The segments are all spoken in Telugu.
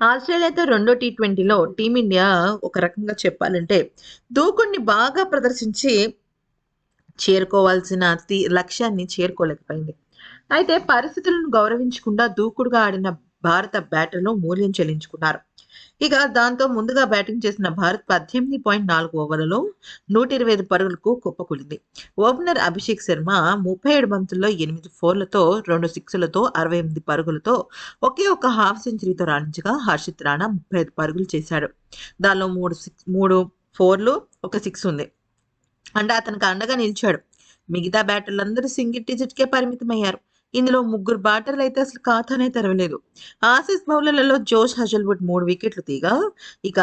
ఆస్ట్రేలియాతో రెండో టీ ట్వంటీలో టీమిండియా ఒక రకంగా చెప్పాలంటే దూకుడిని బాగా ప్రదర్శించి చేరుకోవాల్సిన లక్ష్యాన్ని చేరుకోలేకపోయింది. అయితే పరిస్థితులను గౌరవించకుండా దూకుడుగా ఆడిన భారత బ్యాటర్లు మూల్యం చెల్లించుకున్నారు. ఇక దాంతో ముందుగా బ్యాటింగ్ చేసిన భారత్ పద్దెనిమిది పాయింట్ నాలుగు ఓవర్లలో నూట ఇరవై ఐదు పరుగులకు కుప్పకూలింది. ఓపెనర్ అభిషేక్ శర్మ ముప్పై ఏడు బంతుల్లో ఎనిమిది ఫోర్లతో రెండు సిక్స్లతో అరవై ఎనిమిది పరుగులతో ఒకే ఒక హాఫ్ సెంచరీతో రాణించగా హర్షిత్ రాణా ముప్పై ఐదు పరుగులు చేశాడు. దానిలో మూడు సిక్స్ మూడు ఫోర్లు ఒక సిక్స్ ఉంది. అంటే అతనికి అండగా నిలిచాడు. మిగతా బ్యాటర్లందరూ సింగిల్ డిజిట్కే పరిమితమయ్యారు. ఇందులో ముగ్గురు బ్యాటర్లు అయితే అసలు ఖాతానే తెరవలేదు. ఆసిస్ బౌలర్లలో జోష్ హజల్వుడ్ మూడు వికెట్లు తీగా ఇక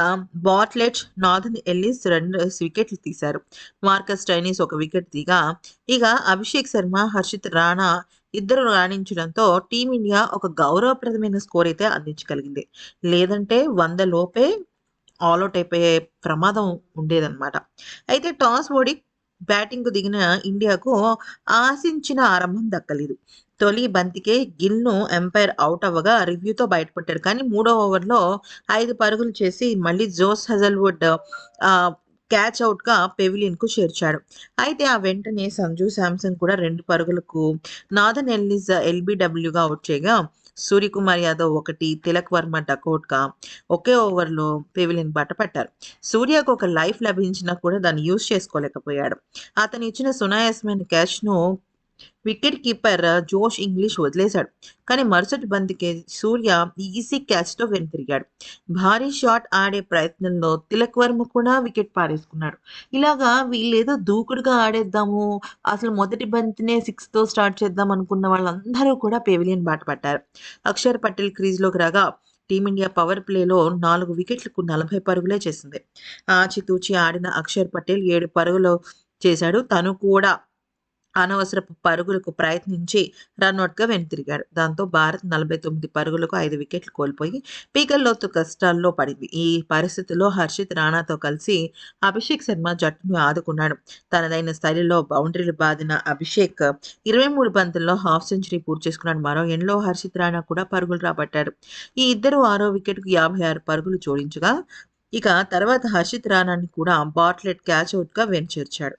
బాట్లెట్ నాథన్ ఎల్లిస్ రెండు వికెట్లు తీశారు. మార్కస్ టైనీస్ ఒక వికెట్ తీగా ఇక అభిషేక్ శర్మ హర్షిత్ రాణా ఇద్దరు రాణించడంతో టీమిండియా ఒక గౌరవప్రదమైన స్కోర్ అయితే అందించగలిగింది. లేదంటే వంద లోపే ఆల్అౌట్ అయిపోయే ప్రమాదం ఉండేదన్నమాట. అయితే టాస్ ఓడి బ్యాటింగ్కు దిగిన ఇండియాకు ఆశించిన ఆరంభం దక్కలేదు. తొలి బంతికే గిల్ను ఎంపైర్ అవుట్ అవ్వగా రివ్యూతో బయటపడ్డాడు. కానీ మూడో ఓవర్లో ఐదు పరుగులు చేసి మళ్ళీ జోస్ హజల్వుడ్ క్యాచ్ అవుట్గా పెవిలియన్కు చేర్చాడు. అయితే ఆ వెంటనే సంజు శాంసన్ కూడా రెండు పరుగులకు నాథన్ ఎల్లిస్ ఎల్బిడబ్ల్యూగా అవుట్ చేయగా సూర్యకుమార్ యాదవ్ ఒకటి తిలక్ వర్మ డకౌట్గా ఒకే ఓవర్లో పెవిలియన్ బట్ట పట్టారు. సూర్యకు ఒక లైఫ్ లభించినా కూడా దాన్ని యూజ్ చేసుకోలేకపోయాడు. అతను ఇచ్చిన సునాయాసమైన క్యాచ్ను వికెట్ కీపర్ జోష్ ఇంగ్లీష్ వదిలేశాడు. కానీ మరుసటి బంతికే సూర్య ఈజీ క్యాచ్తో వెనుతిరిగాడు. భారీ షాట్ ఆడే ప్రయత్నంలో తిలక్ వర్మ కూడా వికెట్ పారేసుకున్నాడు. ఇలాగా వీళ్ళేదో దూకుడుగా ఆడేద్దాము అసలు మొదటి బంతినే సిక్స్తో స్టార్ట్ చేద్దాం అనుకున్న వాళ్ళందరూ కూడా పెవిలియన్ బాట పట్టారు. అక్షర్ పటేల్ క్రీజ్లోకి రాగా టీమిండియా పవర్ ప్లేలో నాలుగు వికెట్లకు నలభై పరుగులే చేసింది. ఆచితూచి ఆడిన అక్షర్ పటేల్ ఏడు పరుగులు చేశాడు. తను కూడా అనవసరపు పరుగులకు ప్రయత్నించి రన్అట్గా వెనుతిరిగాడు. దాంతో భారత్ నలభై తొమ్మిది పరుగులకు ఐదు వికెట్లు కోల్పోయి పీకల్లోతు కష్టాల్లో పడింది. ఈ పరిస్థితిలో హర్షిత్ రాణాతో కలిసి అభిషేక్ శర్మ జట్టును ఆదుకున్నాడు. తనదైన శైలిలో బౌండరీలు బాదిన అభిషేక్ ఇరవై మూడు బంతుల్లో హాఫ్ సెంచరీ పూర్తి చేసుకున్నాడు. మరో ఎండ్లో హర్షిత్ రాణా కూడా పరుగులు రాబట్టాడు. ఈ ఇద్దరు ఆరో వికెట్కు యాభై ఆరు పరుగులు జోడించగా ఇక తర్వాత హర్షిత్ రాణాని కూడా బాట్లెట్ క్యాచ్ అవుట్గా వెనుచేర్చాడు.